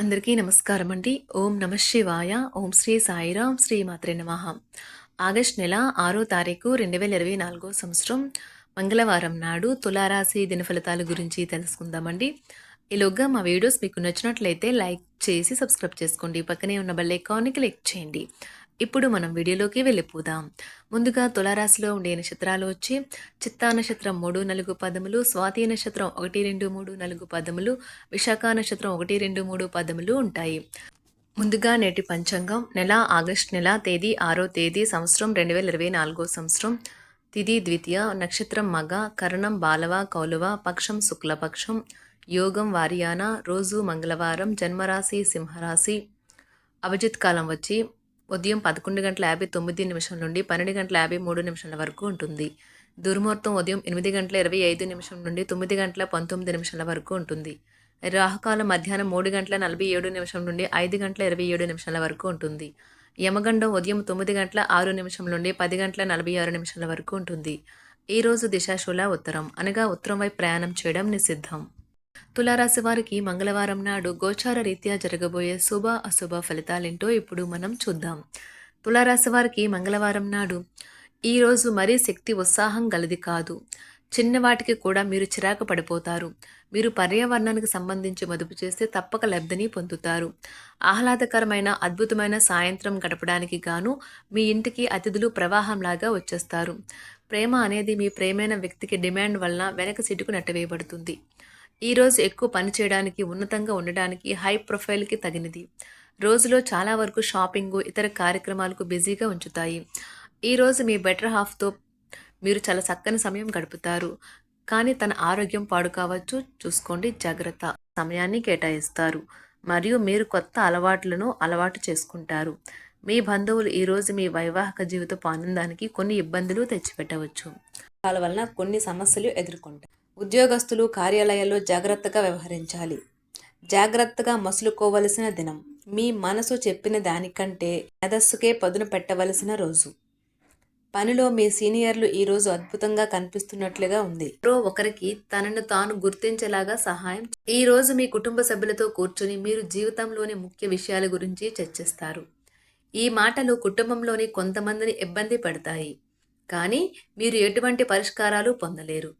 అందరికీ నమస్కారం అండి ఓం నమ శివాయ. ఓం శ్రీ సాయిరాం. శ్రీ మాత్రే నమ. ఆగస్ట్ నెల ఆరో తారీఖు రెండు వేల ఇరవై నాలుగో సంవత్సరం మంగళవారం నాడు తులారాశి దిన ఫలితాల గురించి తెలుసుకుందామండి. ఈలోగా మా వీడియోస్ మీకు నచ్చినట్లయితే లైక్ చేసి సబ్స్క్రైబ్ చేసుకోండి. పక్కనే ఉన్న బెల్ ఐకాన్ని క్లిక్ చేయండి. ఇప్పుడు మనం వీడియోలోకి వెళ్ళిపోదాం. ముందుగా తులారాశిలో ఉండే నక్షత్రాలు వచ్చి చిత్తా నక్షత్రం మూడు నలుగు పదములు స్వాతి నక్షత్రం ఒకటి రెండు మూడు నలుగు పదములు విశాఖ నక్షత్రం ఒకటి రెండు మూడు పదములు ఉంటాయి. ముందుగా నేటి పంచాంగం నెల ఆగస్ట్ నెల తేదీ ఆరో తేదీ సంవత్సరం రెండు వేల ఇరవై నాలుగో సంవత్సరం. తిది ద్వితీయ నక్షత్రం మగ కరణం బాలవ కౌలవ పక్షం శుక్లపక్షం యోగం వారియాన రోజు మంగళవారం జన్మరాశి సింహరాశి. అభిజిత్ కాలం వచ్చి ఉదయం పదకొండు గంటల యాభై తొమ్మిది నిమిషం నుండి పన్నెండు గంటల యాభై మూడు నిమిషాల వరకు ఉంటుంది. దుర్ముహూర్తం ఉదయం ఎనిమిది గంటల ఇరవై ఐదు నిమిషం నుండి తొమ్మిది గంటల పంతొమ్మిది నిమిషాల వరకు ఉంటుంది. రాహుకాలం మధ్యాహ్నం మూడు గంటల నలభై ఏడు నిమిషం నుండి ఐదు గంటల ఇరవై ఏడు నిమిషాల వరకు ఉంటుంది. యమగండం ఉదయం తొమ్మిది గంటల ఆరు నిమిషం నుండి పది గంటల నలభై ఆరు నిమిషాల వరకు ఉంటుంది. ఈరోజు దిశాశూల ఉత్తరం. అనగా ఉత్తరం వైపు ప్రయాణం చేయడం నిషిద్ధం. తులారాశి వారికి మంగళవారం నాడు గోచార రీత్యా జరగబోయే శుభ అశుభ ఫలితాలేంటో ఇప్పుడు మనం చూద్దాం. తులారాశి వారికి మంగళవారం నాడు ఈరోజు మరీ శక్తి ఉత్సాహం గలది కాదు. చిన్నవాటికి కూడా మీరు చిరాకు పడిపోతారు. మీరు పర్యావరణానికి సంబంధించి మదుపు చేస్తే తప్పక లబ్ధిని పొందుతారు. ఆహ్లాదకరమైన అద్భుతమైన సాయంత్రం గడపడానికి గాను మీ ఇంటికి అతిథులు ప్రవాహంలాగా వచ్చేస్తారు. ప్రేమ అనేది మీ ప్రేమైన వ్యక్తికి డిమాండ్ వలన వెనక సిటుకు నెట్టవేయబడుతుంది. ఈరోజు ఎక్కువ పని చేయడానికి ఉన్నతంగా ఉండడానికి హై ప్రొఫైల్కి తగినది. రోజులో చాలా వరకు షాపింగ్ ఇతర కార్యక్రమాలకు బిజీగా ఉంచుతాయి. ఈరోజు మీ బెటర్ హాఫ్తో మీరు చాలా చక్కని సమయం గడుపుతారు. కానీ తన ఆరోగ్యం పాడు కావచ్చు. చూసుకోండి జాగ్రత్త. సమయాన్ని కేటాయిస్తారు. మరియు మీరు కొత్త అలవాట్లను అలవాటు చేసుకుంటారు. మీ బంధువులు ఈరోజు మీ వైవాహిక జీవితపు ఆనందానికి కొన్ని ఇబ్బందులు తెచ్చిపెట్టవచ్చు. వాళ్ళ వలన కొన్ని సమస్యలు ఎదుర్కొంటారు. ఉద్యోగస్తులు కార్యాలయాల్లో జాగ్రత్తగా వ్యవహరించాలి. జాగ్రత్తగా మసులుకోవలసిన దినం. మీ మనసు చెప్పిన దానికంటే మెదస్సుకే పదును పెట్టవలసిన రోజు. పనిలో మీ సీనియర్లు ఈరోజు అద్భుతంగా కనిపిస్తున్నట్లుగా ఉంది. ఎవరో ఒకరికి తనను తాను గుర్తించేలాగా సహాయం ఈ రోజు మీ కుటుంబ సభ్యులతో కూర్చొని మీరు జీవితంలోని ముఖ్య విషయాల గురించి చర్చిస్తారు. ఈ మాటలు కుటుంబంలోని కొంతమందిని ఇబ్బంది పడతాయి. కానీ మీరు ఎటువంటి పరిష్కారాలు పొందలేరు.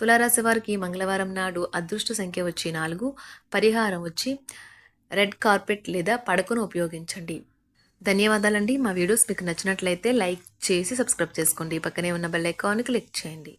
తులారాశి వారికి మంగళవారం నాడు అదృష్ట సంఖ్య వచ్చి నాలుగు పరిహారం వచ్చి రెడ్ కార్పెట్ లేదా పడకను ఉపయోగించండి. ధన్యవాదాలండి. మా వీడియోస్ మీకు నచ్చినట్లయితే లైక్ చేసి సబ్స్క్రైబ్ చేసుకోండి. పక్కనే ఉన్న బెల్ ఐకాన్ క్లిక్ చేయండి.